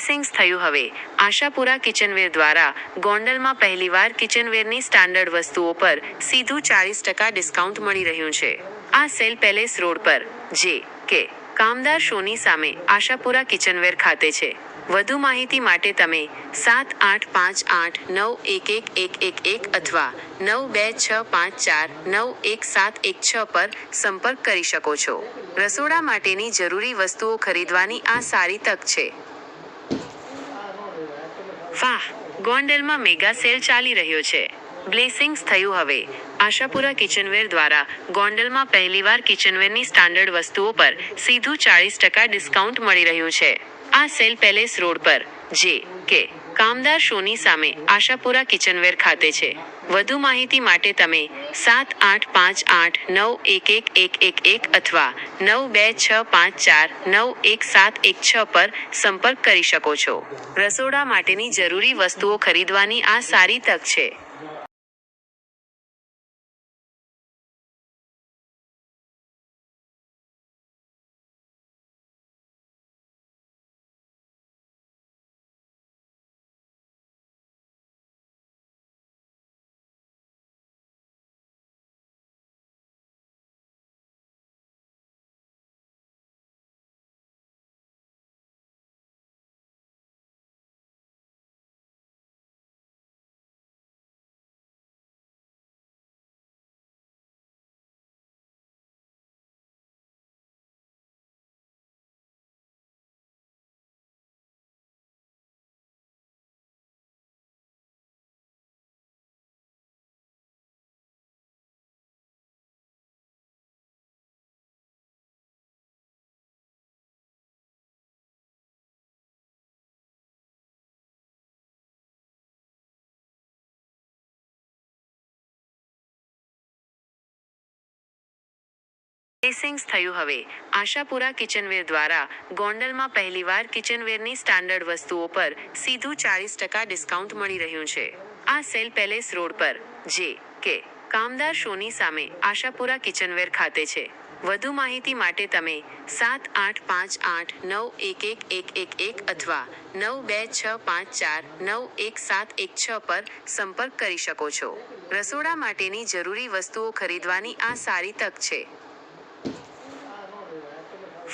Blessings થયું હવે. Ashapura kitchenware દ્વારા ગોંડલમાં પહેલીવાર કિચનવેરની સ્ટાન્ડર્ડ વસ્તુઓ પર સીધું ચાળીસ ટકા ડિસ્કાઉન્ટ મળી રહ્યું છે. આ સેલ પેલેસ રોડ પર, જે કે કામદાર શોની સામે આશાપુરા કિચનવેર ખાતે છે. વધુ માહિતી માટે તમે સાત આઠ પાંચ આઠ નવ એક એક એક એક એક અથવા નવ બે છ પાંચ ચાર નવ એક સાત એક છ પર સંપર્ક કરી શકો છો. રસોડા માટેની જરૂરી વસ્તુઓ ખરીદવાની આ સારી તક છે. વાહ, ગોંડલમાં મેગા સેલ ચાલી રહ્યો છે. બ્લેસિંગ્સ થયું હવે. આશાપુરા કિચનવેર દ્વારા ગોંડલમાં પહેલીવાર કિચનવેરની સ્ટાન્ડર્ડ વસ્તુઓ પર સીધું ચાળીસ ટકા ડિસ્કાઉન્ટ મળી રહ્યું છે. આ સેલ પેલેસ રોડ પર, જે કે કામદાર શોની સામે આશાપુરા કિચનવેર ખાતે છે. વધુ માહિતી માટે તમે સાત આઠ પાંચ આઠ નવ એક એક એક એક એક અથવા નવ બે છ પાંચ ચાર નવ એક સાત એક છ પર સંપર્ક કરી શકો છો. રસોડા માટેની જરૂરી વસ્તુઓ ખરીદવાની આ સારી તક છે. બ્લેસિંગ્સ થયું હવે. આશાપુરા કિચનવેર દ્વારા ગોંડલમાં પહેલીવાર કિચનવેરની સ્ટાન્ડર્ડ વસ્તુઓ પર સીધું ચાળીસ ટકા ડિસ્કાઉન્ટ મળી રહ્યું છે. આ સેલ પેલેસ રોડ પર, જે કે કામદાર શોની સામે આશાપુરા કિચનવેર ખાતે છે. વધુ માહિતી માટે તમે સાત આઠ પાંચ આઠ નવ એક એક એક એક એક અથવા નવ બે છ પાંચ ચાર નવ એક સાત એક છ પર સંપર્ક કરી શકો છો. રસોડા માટેની જરૂરી વસ્તુઓ ખરીદવાની આ સારી તક છે.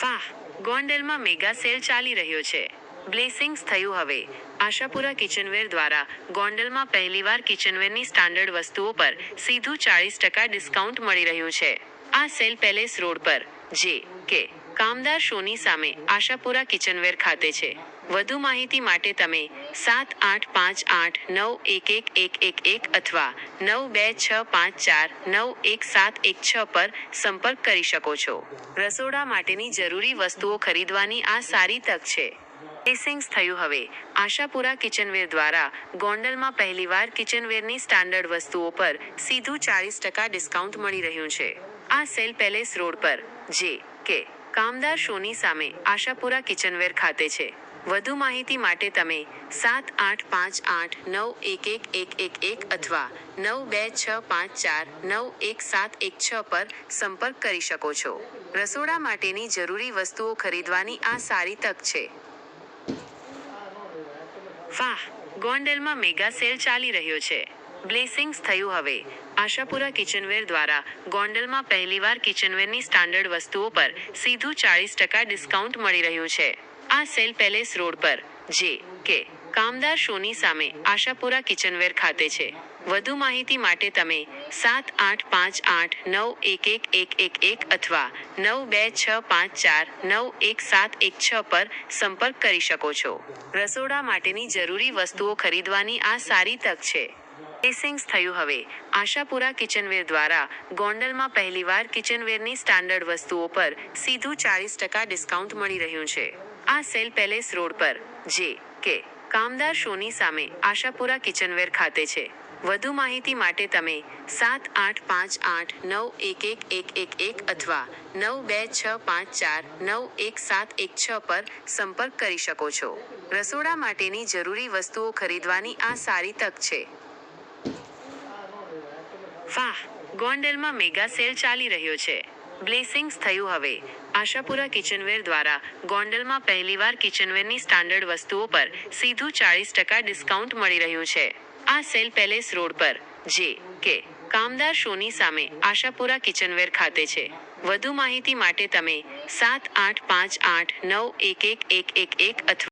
વાહ, ગોંડલમાં મેગા સેલ ચાલી રહ્યો છે. બ્લેસિંગ્સ થયું હવે. આશાપુરા કિચનવેર દ્વારા ગોંડલમાં પહેલીવાર કિચનવેરની સ્ટાન્ડર્ડ વસ્તુઓ પર સીધું ચાળીસ ટકા ડિસ્કાઉન્ટ મળી રહ્યું છે. આ સેલ પેલેસ રોડ પર. જે કે કામદાર શોની સામે આશાપુરા કિચનવેર ખાતે છે. વધુ માહિતી માટે તમે સાત આઠ પાંચ આઠ નવ એક એક એક એક એક અથવા નવ બે છ પાંચ ચાર નવ એક સાત એક છ પર સંપર્ક કરી શકો છો. રસોડા માટેની જરૂરી વસ્તુઓ ખરીદવાની આ સારી તક છે. બ્લેસિંગ્સ થયું હવે. આશાપુરા કિચનવેર દ્વારા ગોંડલમાં પહેલીવાર કિચનવેરની સ્ટાન્ડર્ડ વસ્તુઓ પર સીધું ચાળીસ ટકા ડિસ્કાઉન્ટ મળી રહ્યું છે. આ સેલ પેલેસ રોડ પર. જે કે કામદાર શોની સામે આશાપુરા કિચનવેર ખાતે છે. વધુ માહિતી માટે તમે સાત આઠ પાંચ આઠ નવ એક એક એક એક એક અથવા નવ બે છ પાંચ ચાર નવ એક સાત એક છ પર સંપર્ક કરી શકો છો. રસોડા માટેની જરૂરી વસ્તુઓ ખરીદવાની આ સારી તક છે. વાહ, ગોંડલમાં મેગા સેલ ચાલી રહ્યો છે. બ્લેસિંગ્સ થયું હવે. આશાપુરા કિચનવેર દ્વારા ગોંડલમાં પહેલીવાર કિચનવેરની સ્ટાન્ડર્ડ વસ્તુઓ પર સીધું ચાળીસ ટકા ડિસ્કાઉન્ટ મળી રહ્યું છે. આ સેલ પેલેસ રોડ પર, જે કે કામદાર શોની સામે આશાપુરા કિચનવેર ખાતે છે. વધુ માહિતી માટે તમે સાત આઠ પાંચ આઠ નવ એક એક એક એક એક અથવા નવ બે છ પાંચ ચાર નવ એક સાત એક છ પર સંપર્ક કરી શકો છો. રસોડા માટેની જરૂરી વસ્તુઓ ખરીદવાની આ સારી તક છે. બ્લેસિંગ્સ થયું હવે. આશાપુરા કિચનવેર દ્વારા ગોંડલમાં પહેલીવાર કિચનવેરની સ્ટાન્ડર્ડ વસ્તુઓ પર સીધું ચાળીસ ટકા ડિસ્કાઉન્ટ મળી રહ્યું છે. આ સેલ પેલેસ રોડ પર, જે કે કામદાર શોની સામે આશાપુરા કિચનવેર ખાતે છે. વધુ માહિતી માટે તમે સાત આઠ પાંચ આઠ નવ એક એક એક એક એક અથવા નવ બે છ પાંચ ચાર નવ એક સાત એક છ પર સંપર્ક કરી શકો છો. રસોડા માટેની જરૂરી વસ્તુઓ ખરીદવાની આ સારી તક છે. વાહ, ગોંડલમાં મેગા સેલ ચાલી રહ્યો છે. બ્લેસિંગ્સ થયું હવે. આશાપુરા કિચનવેર દ્વારા ગોંડલમાં પહેલીવાર કિચનવેરની સ્ટાન્ડર્ડ વસ્તુઓ પર સીધું ચાળીસ ટકા ડિસ્કાઉન્ટ મળી રહ્યું છે. આ સેલ પેલેસ રોડ પર, જે કે કામદાર શોની સામે આશાપુરા કિચનવેર ખાતે છે. વધુ માહિતી માટે તમે સાત આઠ પાંચ આઠ નવ એક એક એક એક એક અથવા